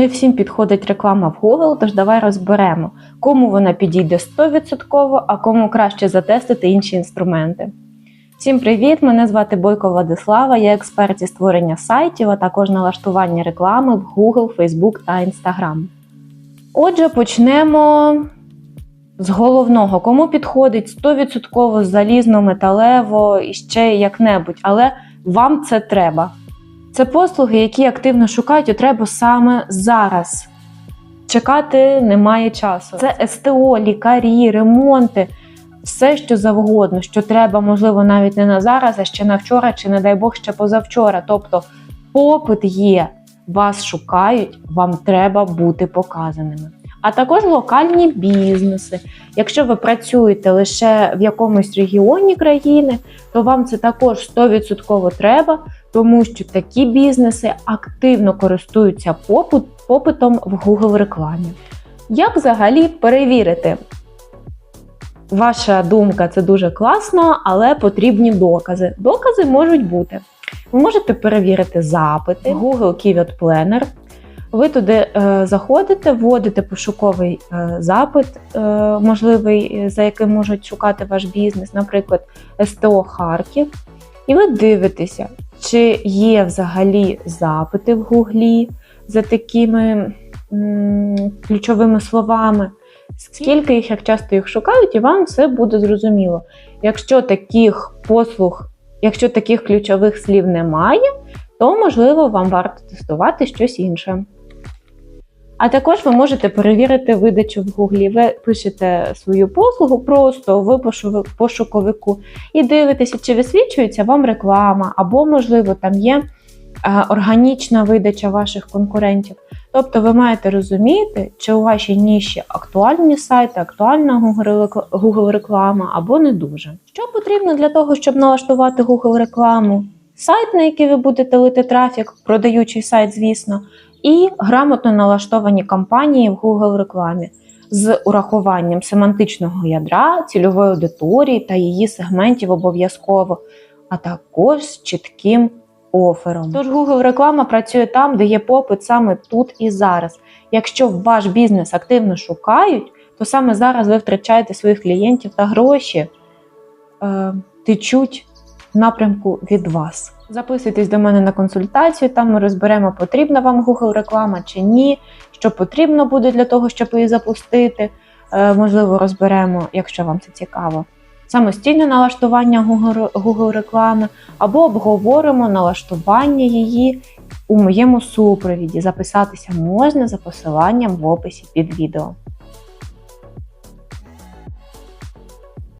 Не всім підходить реклама в Google, тож давай розберемо, кому вона підійде 100%, а кому краще затестити інші інструменти. Всім привіт! Мене звати Бойко Владислава, я експерт зі створення сайтів, а також налаштування реклами в Google, Facebook та Instagram. Отже, почнемо з головного. Кому підходить 100% залізно, металево і ще як-небудь, але вам це треба. Це послуги, які активно шукають, і треба саме зараз. Чекати немає часу. Це СТО, лікарі, ремонти, все, що завгодно, що треба, можливо, навіть не на зараз, а ще на вчора, чи, не дай Бог, ще позавчора. Тобто попит є, вас шукають, вам треба бути показаними. А також локальні бізнеси. Якщо ви працюєте лише в якомусь регіоні країни, то вам це також 100% треба, тому що такі бізнеси активно користуються попит, попитом в Google рекламі. Як взагалі перевірити? Ваша думка це дуже класно, але потрібні докази. Докази можуть бути. Ви можете перевірити запити Google Keyword Planner. Ви туди е, заходите, вводите пошуковий е, запит, е, можливий, за яким можуть шукати ваш бізнес, наприклад, СТО Харків. І ви дивитеся, чи є взагалі запити в Гуглі за такими ключовими словами, скільки їх, як часто їх шукають, і вам все буде зрозуміло. Якщо таких послуг, якщо таких ключових слів немає, то можливо вам варто тестувати щось інше. А також ви можете перевірити видачу в Гуглі. Ви пишете свою послугу просто в пошуковику і дивитеся, чи висвічується вам реклама, або, можливо, там є е, органічна видача ваших конкурентів. Тобто ви маєте розуміти, чи у вашій ніші актуальні сайти, актуальна Google реклама або не дуже. Що потрібно для того, щоб налаштувати Google рекламу? Сайт, на який ви будете лити трафік, продаючий сайт, звісно, і грамотно налаштовані кампанії в Google рекламі з урахуванням семантичного ядра, цільової аудиторії та її сегментів обов'язково, а також з чітким офером. Тож Google реклама працює там, де є попит саме тут і зараз. Якщо ваш бізнес активно шукають, то саме зараз ви втрачаєте своїх клієнтів та гроші е, течуть в напрямку від вас. Записуйтесь до мене на консультацію, там ми розберемо, потрібна вам Google реклама чи ні, що потрібно буде для того, щоб її запустити. Е, можливо, розберемо, якщо вам це цікаво. Самостійне налаштування Google, Google реклами, або обговоримо налаштування її у моєму супровіді. Записатися можна за посиланням в описі під відео.